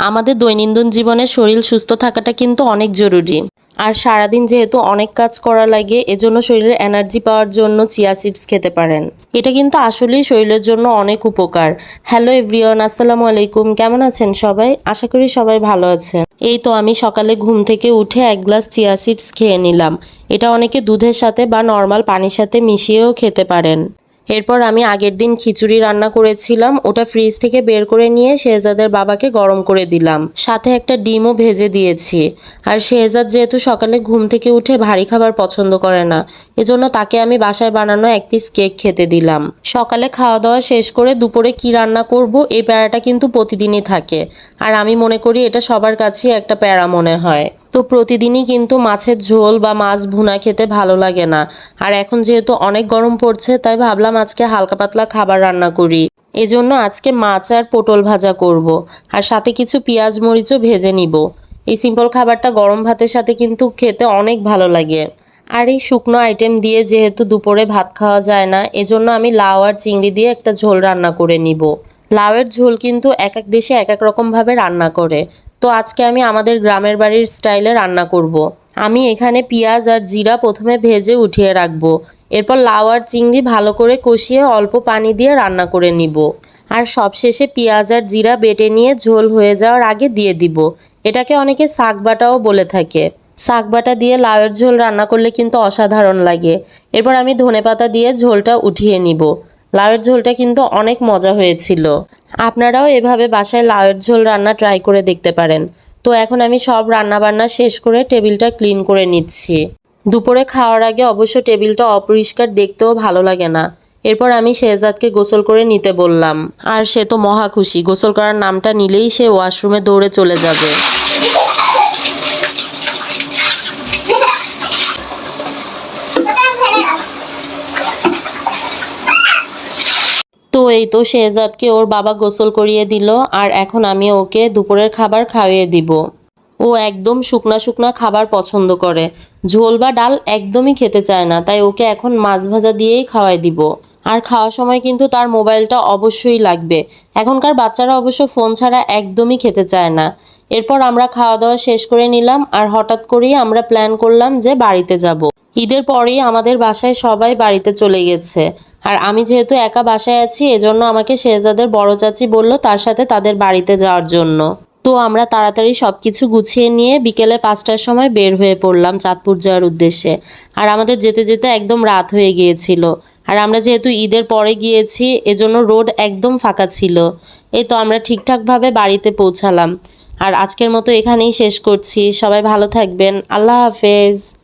আমাদের দৈনন্দিন জীবনে শরীর সুস্থ থাকাটা কিন্তু অনেক জরুরি। আর সারাদিন যেহেতু অনেক কাজ করা লাগে, এজন্য শরীরের এনার্জি পাওয়ার জন্য চিয়া সিডস খেতে পারেন। এটা কিন্তু আসলেই শরীরের জন্য অনেক উপকার। হ্যালো এভরিওয়ান আসসালামু আলাইকুম। কেমন আছেন সবাই? আশা করি সবাই ভালো আছেন। এই তো আমি সকালে ঘুম থেকে উঠে এক গ্লাস চিয়া সিডস খেয়ে নিলাম। এটা অনেকে দুধের সাথে বা নর্মাল পানির সাথে মিশিয়েও খেতে পারেন। এরপর আমি আগের দিন খিচুড়ি রান্না করেছিলাম, ওটা ফ্রিজ থেকে বের করে নিয়ে শেহজাদের বাবাকে গরম করে দিলাম। সাথে একটা ডিমও ভেজে দিয়েছি। আর শেহজাদ যেহেতু সকালে ঘুম থেকে উঠে ভারী খাবার পছন্দ করে না, এজন্য তাকে আমি বাসায় বানানো এক পিস কেক খেতে দিলাম। সকালে খাওয়া দাওয়া শেষ করে দুপুরে কি রান্না করব, এই প্যারাটা কিন্তু প্রতিদিনই থাকে। আর আমি মনে করি এটা সবার কাছেই একটা প্যারা মনে হয়। তো প্রতিদিনই কিন্তু মাছের ঝোল বা মাছ ভুনা খেতে ভালো লাগে না। আর এখন যেহেতু অনেক গরম পড়ছে, তাই ভাবলাম আজকে হালকা পাতলা খাবার রান্না করি। এজন্য আজকে মাছ আর পটল ভাজা করব। আর সাথে কিছু পেঁয়াজ মরিচও ভেজে নিব। এই সিম্পল খাবারটা গরম ভাতের সাথে কিন্তু খেতে অনেক ভালো লাগে। আর এই শুকনো আইটেম দিয়ে যেহেতু দুপুরে ভাত খাওয়া যায় না, এজন্য আমি লাউ আর চিংড়ি দিয়ে একটা ঝোল রান্না করে নিব। লাউয়ের ঝোল কিন্তু এক এক দেশে এক এক রকমভাবে রান্না করে। তো আজকে আমি আমাদের গ্রামের বাড়ির স্টাইলে রান্না করব। আমি এখানে পেঁয়াজ আর জিরা প্রথমে ভেজে উঠিয়ে রাখব। এরপর লাউ আর চিংড়ি ভালো করে কষিয়ে অল্প পানি দিয়ে রান্না করে নিব। আর সবশেষে পেঁয়াজ আর জিরা বেটে নিয়ে ঝোল হয়ে যাওয়ার আগে দিয়ে দিব। এটাকে অনেকে শাক বাটাও বলে থাকে। শাক বাটা দিয়ে লাউয়ের ঝোল রান্না করলে কিন্তু অসাধারণ লাগে। এরপর আমি ধনেপাতা দিয়ে ঝোলটা উঠিয়ে নিব। লাউয়ের ঝোলটা কিন্তু অনেক মজা হয়েছিল। আপনারাও এভাবে বাসায় লাউয়ের ঝোল রান্না ট্রাই করে দেখতে পারেন। তো এখন আমি সব রান্না বান্না শেষ করে টেবিলটা ক্লিন করে নিচ্ছি। দুপুরে খাওয়ার আগে অবশ্য টেবিলটা অপরিষ্কার দেখতেও ভালো লাগে না। এরপর আমি শেহজাদকে গোসল করে নিতে বললাম। আর সে তো মহা খুশি, গোসল করার নামটা নিলেই সে ওয়াশরুমে দৌড়ে চলে যাবে। এই তো শেহজাদকে ওর বাবা গোসল করিয়ে দিল আর এখন আমি ওকে দুপুরের খাবার খাওয়িয়ে দিব। ও একদম শুকনা শুকনা খাবার পছন্দ করে। ঝোল বা ডাল একদমই খেতে চায় না, তাই ওকে এখন মাছ ভাজা দিয়েই খাওয়াই দিব। আর খাওয়ার সময় কিন্তু তার মোবাইলটা অবশ্যই লাগবে। এখনকার বাচ্চারা অবশ্য ফোন ছাড়া একদমই খেতে চায় না। এরপর আমরা খাওয়া দাওয়া শেষ করে নিলাম আর হঠাৎ করেই আমরা প্ল্যান করলাম যে বাড়িতে যাব। ঈদের পরেই আমাদের বাসায় সবাই বাড়িতে চলে গেছে। আর আমি যেহেতু একা বাসায় আছি, এজন্য আমাকে শেহজাদের বড় চাচি বলল তার সাথে তাদের বাড়িতে যাওয়ার জন্য। তো আমরা তাড়াতাড়ি সব কিছু গুছিয়ে নিয়ে বিকেলে পাঁচটার সময় বের হয়ে পড়লাম চাঁদপুর যাওয়ার উদ্দেশ্যে। আর আমাদের যেতে যেতে একদম রাত হয়ে গিয়েছিল। আর আমরা যেহেতু ঈদের পরে গিয়েছি, এজন্য রোড একদম ফাঁকা ছিল। এই তো আমরা ঠিকঠাকভাবে বাড়িতে পৌঁছালাম। আর আজকের মতো এখানেই শেষ করছি। সবাই ভালো থাকবেন। আল্লাহ হাফেজ।